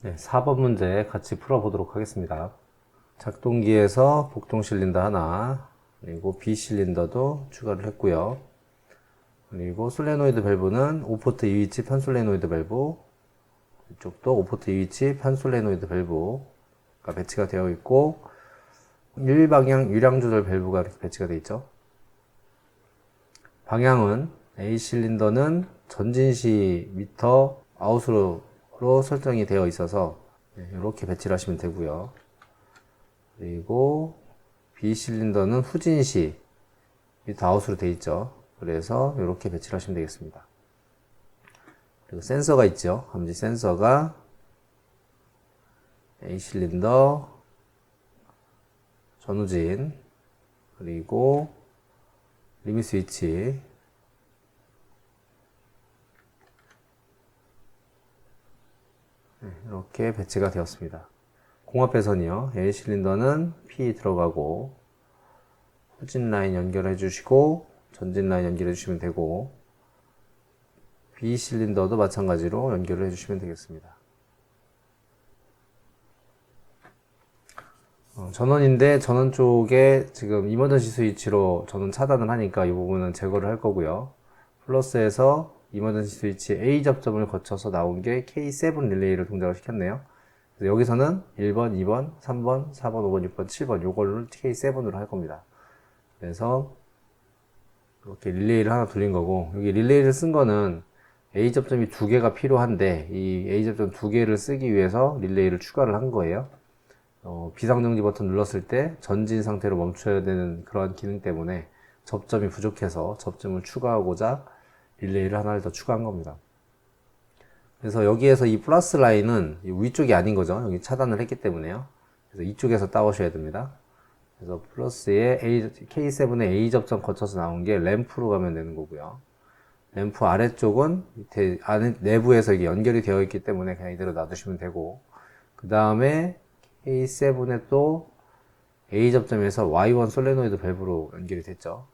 네, 4번 문제 같이 풀어보도록 하겠습니다. 작동기에서 복동 실린더 하나, 그리고 B 실린더도 추가를 했고요. 그리고 솔레노이드 밸브는 5포트 2위치 편솔레노이드 밸브, 이쪽도 5포트 2위치 편솔레노이드 밸브가 배치가 되어 있고, 1방향 유량 조절 밸브가 이렇게 배치가 되어 있죠. 방향은 A 실린더는 전진시 미터 아웃으로 로 설정이 되어 있어서 네, 이렇게 배치를 하시면 되고요. 그리고 B 실린더는 후진시 미터 아웃으로 되어 있죠. 그래서 이렇게 배치를 하시면 되겠습니다. 그리고 센서가 있죠. 함지 센서가 A 실린더 전후진 그리고 리밋 스위치 이렇게 배치가 되었습니다. 공합 배선이요. A 실린더는 P 들어가고 후진 라인 연결해 주시고 전진 라인 연결해 주시면 되고 B 실린더도 마찬가지로 연결을 해 주시면 되겠습니다. 어, 전원인데 전원 쪽에 지금 이머전시 스위치로 전원 차단을 하니까 이 부분은 제거를 할 거고요. 플러스에서 이머전시 스위치 A 접점을 거쳐서 나온 게 K7 릴레이를 동작을 시켰네요. 여기서는 1번, 2번, 3번, 4번, 5번, 6번, 7번 요걸로 K7으로 할 겁니다. 그래서 이렇게 릴레이를 하나 돌린 거고 여기 릴레이를 쓴 거는 A 접점이 두 개가 필요한데 이 A 접점 두 개를 쓰기 위해서 릴레이를 추가를 한 거예요. 어, 비상정지 버튼 눌렀을 때 전진 상태로 멈춰야 되는 그런 기능 때문에 접점이 부족해서 접점을 추가하고자 릴레이를 하나를 더 추가한 겁니다. 그래서 여기에서 이 플러스 라인은 위쪽이 아닌 거죠. 여기 차단을 했기 때문에요. 그래서 이쪽에서 따오셔야 됩니다. 그래서 플러스에 A, K7의 A 접점 거쳐서 나온 게 램프로 가면 되는 거고요. 램프 아래쪽은 밑에 안에 내부에서 이게 연결이 되어 있기 때문에 그냥 이대로 놔두시면 되고 그 다음에 K7에 또 A 접점에서 Y1 솔레노이드 밸브로 연결이 됐죠.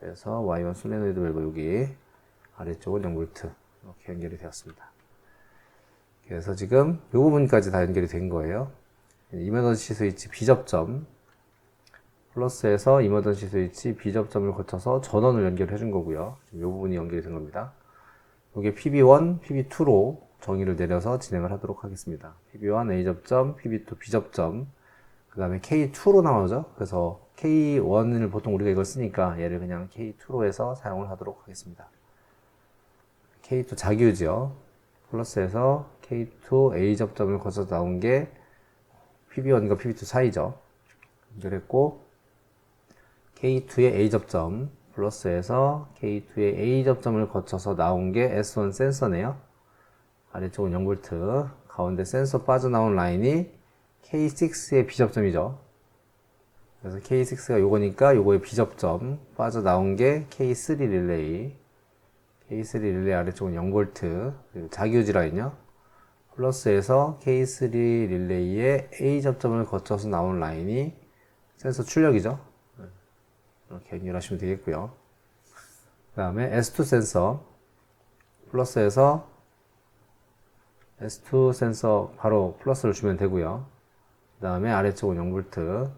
그래서 Y1 솔레노이드 밸브 여기 아래쪽은 0V 이렇게 연결이 되었습니다. 그래서 지금 이 부분까지 다 연결이 된 거예요. 이머전시 스위치 B접점 플러스에서 이머전시 스위치 B접점을 거쳐서 전원을 연결해 준 거고요. 이 부분이 연결이 된 겁니다. 이게 PB1, PB2로 정의를 내려서 진행을 하도록 하겠습니다. PB1 A접점, PB2 B접점, 그 다음에 K2로 나오죠. 그래서 K1을 보통 우리가 이걸 쓰니까 얘를 그냥 K2로 해서 사용을 하도록 하겠습니다. K2 자기유지요. 플러스에서 K2 A 접점을 거쳐서 나온 게 PB1과 PB2 사이죠. 연결했고 K2의 A 접점 플러스에서 K2의 A 접점을 거쳐서 나온 게 S1 센서네요. 아래쪽은 0V 가운데 센서 빠져나온 라인이 K6의 B 접점이죠. 그래서 K6가 요거니까 요거의 B 접점 빠져나온 게 K3 릴레이 K3 릴레이 아래쪽은 0V 그리고 자기유지 라인이요. 플러스에서 K3 릴레이의 A 접점을 거쳐서 나온 라인이 센서 출력이죠. 이렇게 연결하시면 되겠고요. 그 다음에 S2 센서 플러스에서 S2 센서 바로 플러스를 주면 되고요. 그 다음에 아래쪽은 0V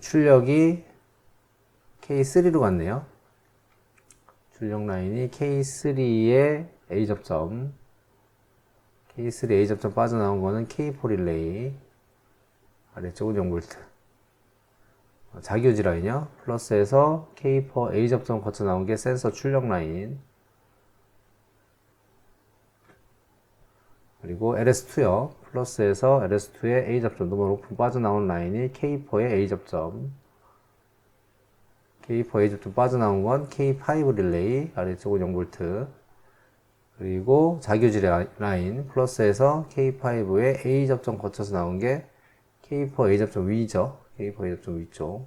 출력이 K3로 갔네요. 출력 라인이 K3의 A 접점. K3 A 접점 빠져나온 거는 K4 릴레이. 아래쪽은 0V 자기유지 라인이요. 플러스에서 K4 A 접점 거쳐 나온 게 센서 출력 라인. 그리고 LS2요. 플러스에서 LS2의 A 접점 너무 높은 빠져나온 라인이 K4의 A 접점 K4 A 접점 빠져나온 건 K5 릴레이 아래쪽은 0V 그리고 자기유지 라인 플러스에서 K5의 A 접점 거쳐서 나온 게 K4 A 접점 위죠. K4 A 접점 위쪽.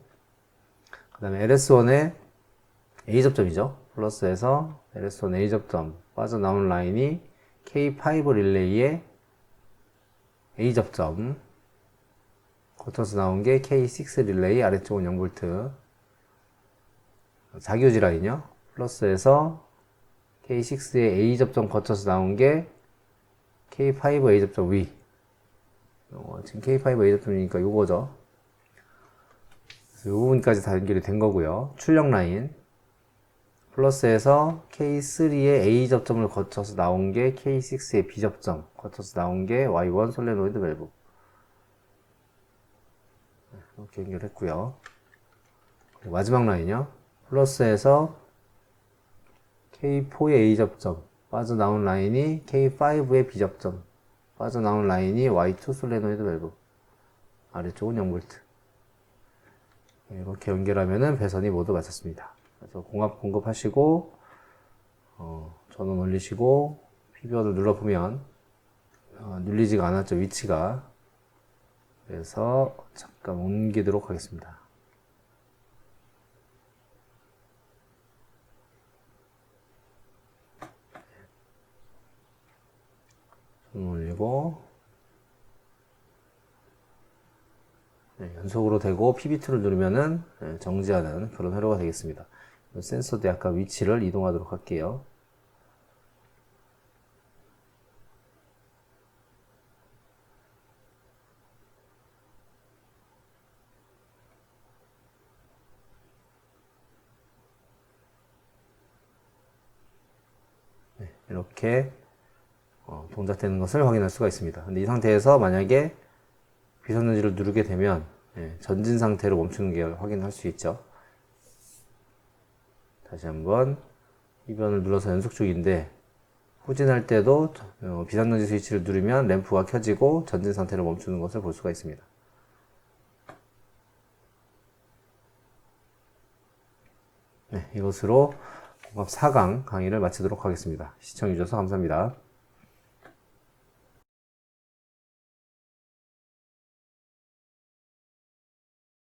그 다음에 LS1의 A 접점이죠. 플러스에서 LS1 A 접점 빠져나온 라인이 K5 릴레이의 A 접점 거쳐서 나온 게 K6 릴레이 아래쪽은 0V 자기유지 라인이요. 플러스에서 K6의 A 접점 거쳐서 나온 게 K5A 접점 위. 어, 지금 K5A 접점이니까 요거죠. 요 부분까지 다 연결이 된 거고요. 출력 라인. 플러스에서 K3의 A 접점을 거쳐서 나온 게 K6의 B 접점, 거쳐서 나온 게 Y1 솔레노이드 밸브. 이렇게 연결했고요. 그리고 마지막 라인이요. 플러스에서 K4의 A 접점, 빠져나온 라인이 K5의 B 접점, 빠져나온 라인이 Y2 솔레노이드 밸브. 아래쪽은 0V. 이렇게 연결하면은 배선이 모두 마쳤습니다. 그래서 공합 공급하시고 어, 전원 올리시고 피비어를 눌러보면 어, 눌리지가 않았죠 위치가 그래서 잠깐 옮기도록 하겠습니다. 올리고 네, 연속으로 되고 PB2를 누르면은 네, 정지하는 그런 회로가 되겠습니다. 센서도 약간 위치를 이동하도록 할게요. 네, 이렇게 어, 동작되는 것을 확인할 수가 있습니다. 근데 이 상태에서 만약에 비선전지를 누르게 되면 예, 전진 상태로 멈추는 게 확인할 수 있죠. 다시 한번 이변을 눌러서 연속 중인데 후진할 때도 어, 비상전지 스위치를 누르면 램프가 켜지고 전진 상태로 멈추는 것을 볼 수가 있습니다. 네, 이것으로 공합 4강 강의를 마치도록 하겠습니다. 시청해주셔서 감사합니다.